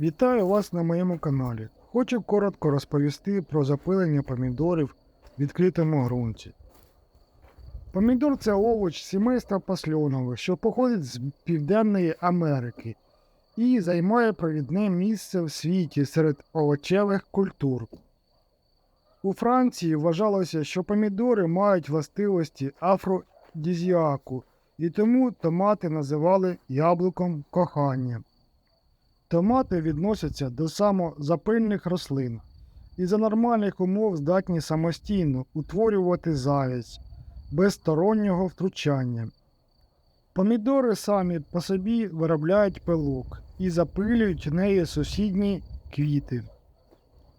Вітаю вас на моєму каналі. Хочу коротко розповісти про запилення помідорів в відкритому ґрунті. Помідор це овоч сімейства пасльонових, що походить з Південної Америки і займає провідне місце в світі серед овочевих культур. У Франції вважалося, що помідори мають властивості афродізіаку, і тому томати називали яблуком кохання. Томати відносяться до самозапильних рослин і за нормальних умов здатні самостійно утворювати завість без стороннього втручання. Помідори самі по собі виробляють пилок і запилюють нею сусідні квіти.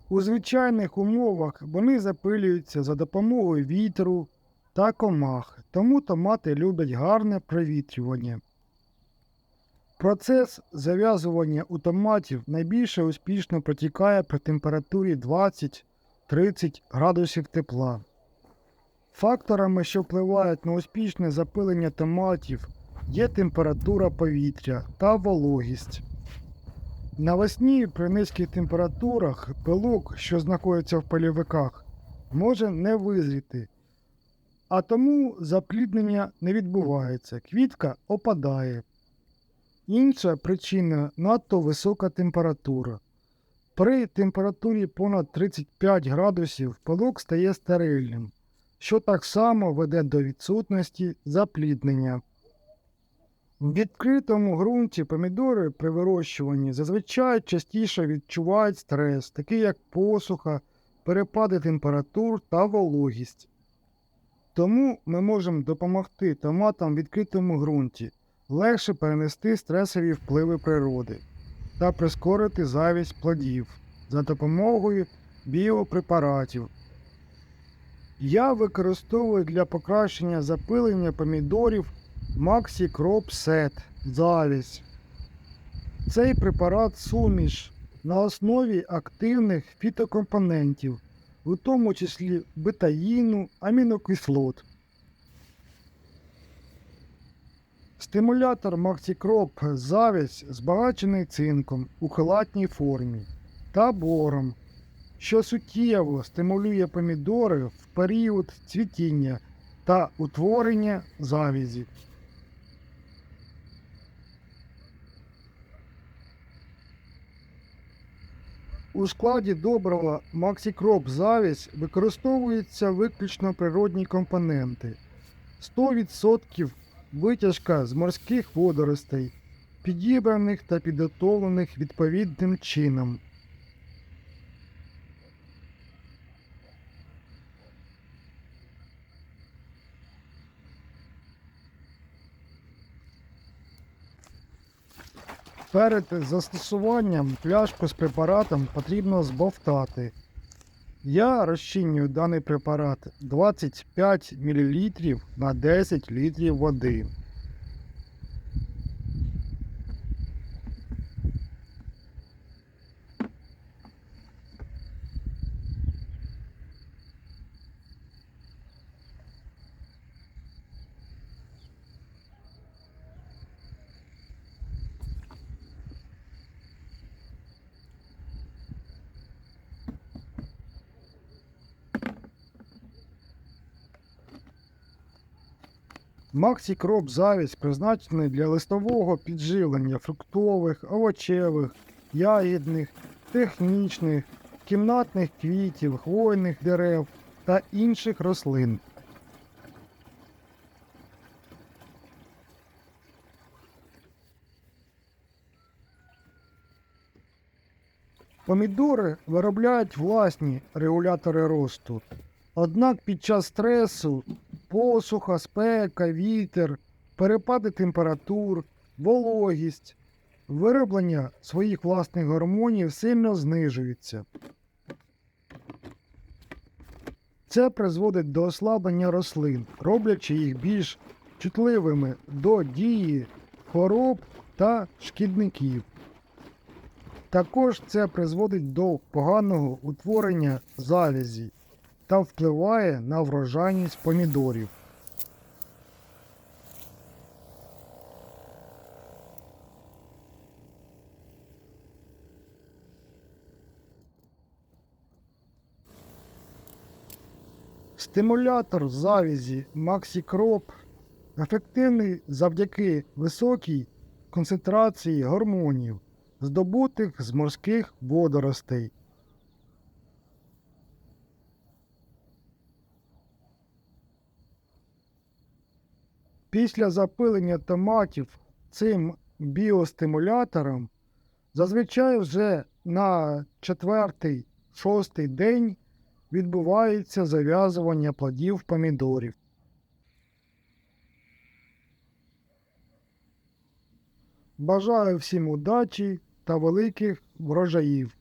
У звичайних умовах вони запилюються за допомогою вітру та комах, тому томати люблять гарне провітрювання. Процес зав'язування у томатів найбільше успішно протікає при температурі 20-30 градусів тепла. Факторами, що впливають на успішне запилення томатів, є температура повітря та вологість. Навесні при низьких температурах пилок, що знаходиться в польовиках, може не визріти, а тому запліднення не відбувається, квітка опадає. Інша причина надто висока температура. При температурі понад 35 градусів пилок стає стерильним, що так само веде до відсутності запліднення. В відкритому ґрунті помідори при вирощуванні зазвичай частіше відчувають стрес, такий як посуха, перепади температур та вологість. Тому ми можемо допомогти томатам в відкритому ґрунті легше перенести стресові впливи природи та прискорити завість плодів за допомогою біопрепаратів. Я використовую для покращення запилення помідорів Maxi Crop Set завість. Цей препарат суміш на основі активних фітокомпонентів, у тому числі бетаїну, амінокислот. Стимулятор MaxiCrop завість збагачений цинком у хелатній формі та бором, що суттєво стимулює помідори в період цвітіння та утворення завізі. У складі добрива MaxiCrop завість використовуються виключно природні компоненти. 100% витяжка з морських водоростей, підібраних та підготовлених відповідним чином. Перед застосуванням пляшку з препаратом потрібно збовтати. Я розчинюю даний препарат 25 мл на 10 літрів води. Максі-кроп завість призначений для листового підживлення фруктових, овочевих, ягідних, технічних, кімнатних квітів, хвойних дерев та інших рослин. Помідори виробляють власні регулятори росту. Однак під час стресу посуха, спека, вітер, перепади температур, вологість, вироблення своїх власних гормонів сильно знижується. Це призводить до ослаблення рослин, роблячи їх більш чутливими до дії хвороб та шкідників. Також це призводить до поганого утворення завязі та впливає на врожайність помідорів. Стимулятор завізі MaxiCrop ефективний завдяки високій концентрації гормонів, здобутих з морських водоростей. Після запилення томатів цим біостимулятором зазвичай вже на четвертий-шостий день відбувається зав'язування плодів помідорів. Бажаю всім удачі та великих врожаїв!